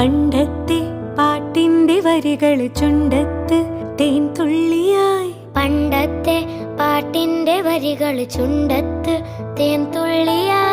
പണ്ടത്തെ പാട്ടിന്റെ വരികൾ ചുണ്ടത്ത് തേൻ തുള്ളിയായി. പണ്ടത്തെ പാട്ടിന്റെ വരികൾ ചുണ്ടത്ത് തേൻ തുള്ളിയായി.